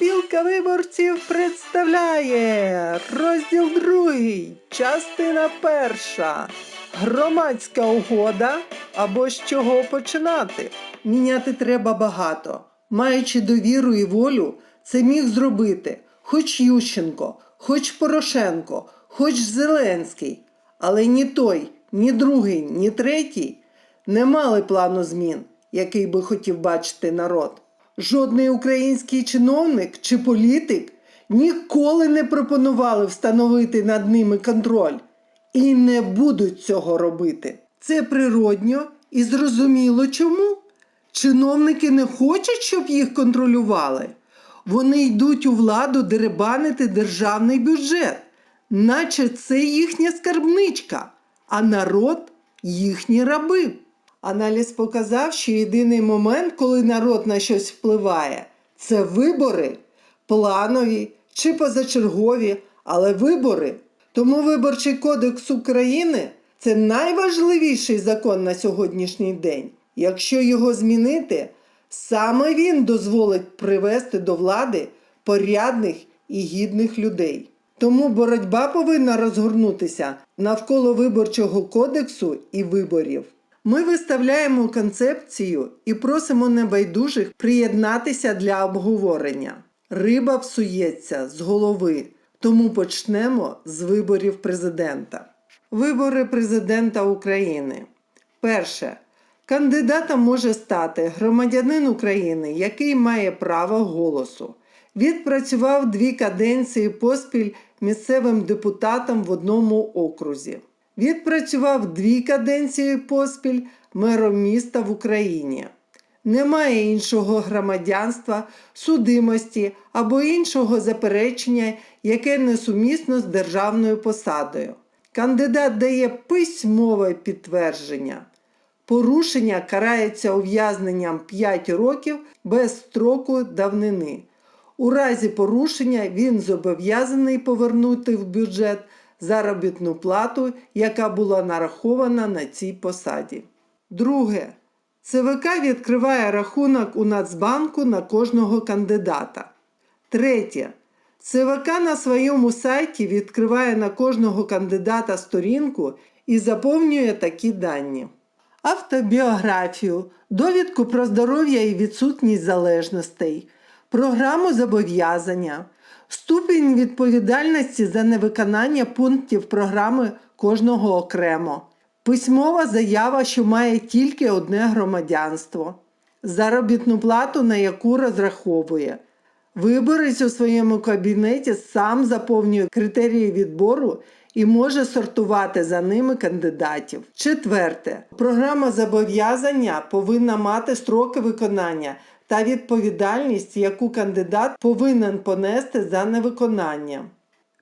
Спілка виборців представляє розділ другий, частина перша. Громадська угода або з чого починати. Міняти треба багато. Маючи довіру і волю, це міг зробити хоч Ющенко, хоч Порошенко, хоч Зеленський. Але ні той, ні другий, ні третій не мали плану змін, який би хотів бачити народ. Жодний український чиновник чи політик ніколи не пропонували встановити над ними контроль і не будуть цього робити. Це природньо і зрозуміло чому. Чиновники не хочуть, щоб їх контролювали. Вони йдуть у владу деребанити державний бюджет, наче це їхня скарбничка, а народ їхні раби. Аналіз показав, що єдиний момент, коли народ на щось впливає, це вибори, планові чи позачергові, але вибори. Тому Виборчий кодекс України це найважливіший закон на сьогоднішній день. Якщо його змінити, саме він дозволить привести до влади порядних і гідних людей. Тому боротьба повинна розгорнутися навколо виборчого кодексу і виборів. Ми виставляємо концепцію і просимо небайдужих приєднатися для обговорення. Риба псується з голови, тому почнемо з виборів президента. Вибори президента України. Перше. Кандидатом може стати громадянин України, який має право голосу. Відпрацював дві каденції поспіль місцевим депутатом в одному окрузі. Відпрацював дві каденції поспіль мером міста в Україні. Немає іншого громадянства, судимості або іншого заперечення, яке несумісно з державною посадою. Кандидат дає письмове підтвердження. Порушення карається ув'язненням 5 років без строку давнини. У разі порушення він зобов'язаний повернути в бюджет заробітну плату, яка була нарахована на цій посаді. Друге. ЦВК відкриває рахунок у Нацбанку на кожного кандидата. Третє. ЦВК на своєму сайті відкриває на кожного кандидата сторінку і заповнює такі дані. Автобіографію, довідку про здоров'я і відсутність залежностей, програму зобов'язання, ступінь відповідальності за невиконання пунктів програми кожного окремо, письмова заява, що має тільки одне громадянство, заробітну плату, на яку розраховує. Виборець у своєму кабінеті сам заповнює критерії відбору і може сортувати за ними кандидатів. Четверте, програма зобов'язання повинна мати строки виконання та відповідальність, яку кандидат повинен понести за невиконання.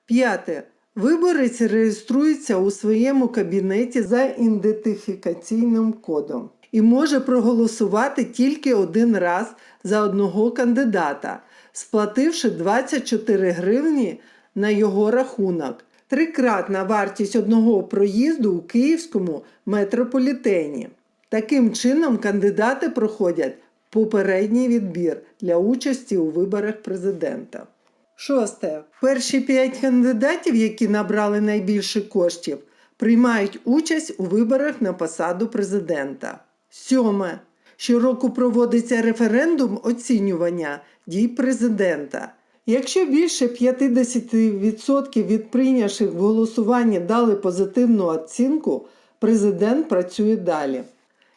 П'яте. Виборець реєструється у своєму кабінеті за ідентифікаційним кодом і може проголосувати тільки один раз за одного кандидата, сплативши 24 гривні на його рахунок, трикратна вартість одного проїзду у Київському метрополітені. Таким чином, кандидати проходять попередній відбір для участі у виборах президента. Шосте. Перші п'ять кандидатів, які набрали найбільше коштів, приймають участь у виборах на посаду президента. Сьоме. Щороку проводиться референдум оцінювання дій президента. Якщо більше 50% від прийнявших в голосуванні дали позитивну оцінку, президент працює далі.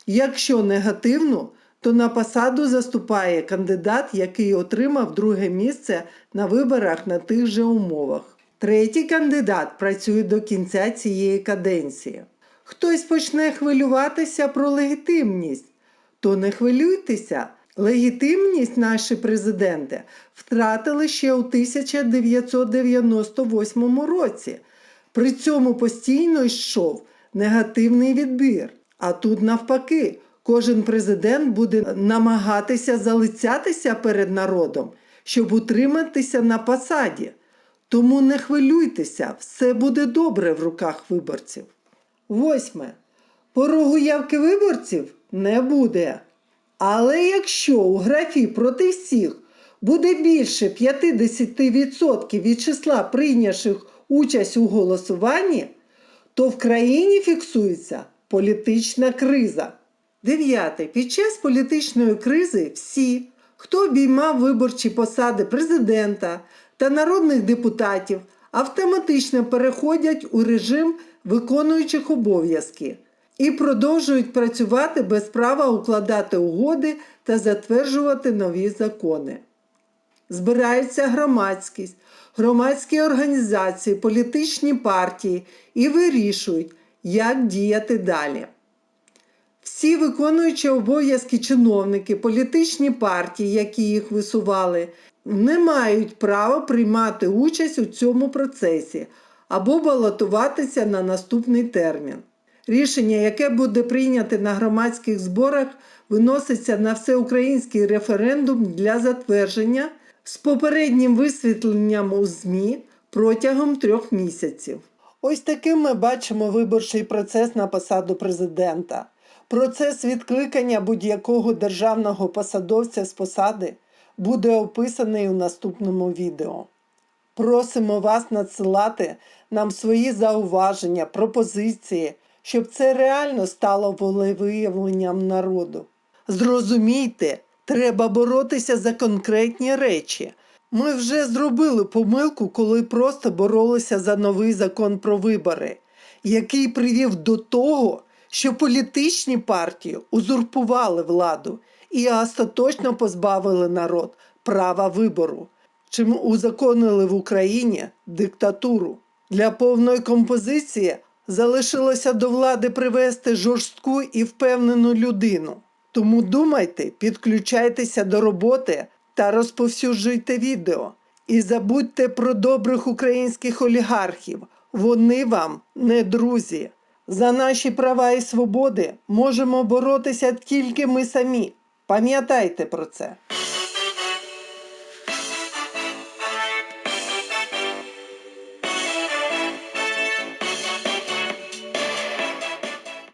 Якщо негативну, то на посаду заступає кандидат, який отримав друге місце на виборах на тих же умовах. Третій кандидат працює до кінця цієї каденції. Хтось почне хвилюватися про легітимність, то не хвилюйтеся. Легітимність наші президенти втратили ще у 1998 році. При цьому постійно йшов негативний відбір. А тут навпаки, кожен президент буде намагатися залицятися перед народом, щоб утриматися на посаді. Тому не хвилюйтеся, все буде добре в руках виборців. Восьме. Порогу явки виборців не буде. Але якщо у графі проти всіх буде більше 50% від числа прийнявших участь у голосуванні, то в країні фіксується політична криза. Дев'яте. Під час політичної кризи всі, хто обіймав виборчі посади президента та народних депутатів, автоматично переходять у режим виконуючих обов'язки і продовжують працювати без права укладати угоди та затверджувати нові закони. Збирається громадськість, громадські організації, політичні партії і вирішують, як діяти далі. Всі виконуючі обов'язки чиновники, політичні партії, які їх висували, не мають права приймати участь у цьому процесі або балотуватися на наступний термін. Рішення, яке буде прийняте на громадських зборах, виноситься на всеукраїнський референдум для затвердження з попереднім висвітленням у ЗМІ протягом трьох місяців. Ось таким ми бачимо виборчий процес на посаду президента. Процес відкликання будь-якого державного посадовця з посади буде описаний у наступному відео. Просимо вас надсилати нам свої зауваження, пропозиції, щоб це реально стало волевиявленням народу. Зрозумійте, треба боротися за конкретні речі. Ми вже зробили помилку, коли просто боролися за новий закон про вибори, який привів до того, що політичні партії узурпували владу і остаточно позбавили народ права вибору, чим узаконили в Україні диктатуру. Для повної композиції залишилося до влади привести жорстку і впевнену людину. Тому думайте, підключайтеся до роботи та розповсюджуйте відео. І забудьте про добрих українських олігархів. Вони вам не друзі. За наші права і свободи можемо боротися тільки ми самі. Пам'ятайте про це.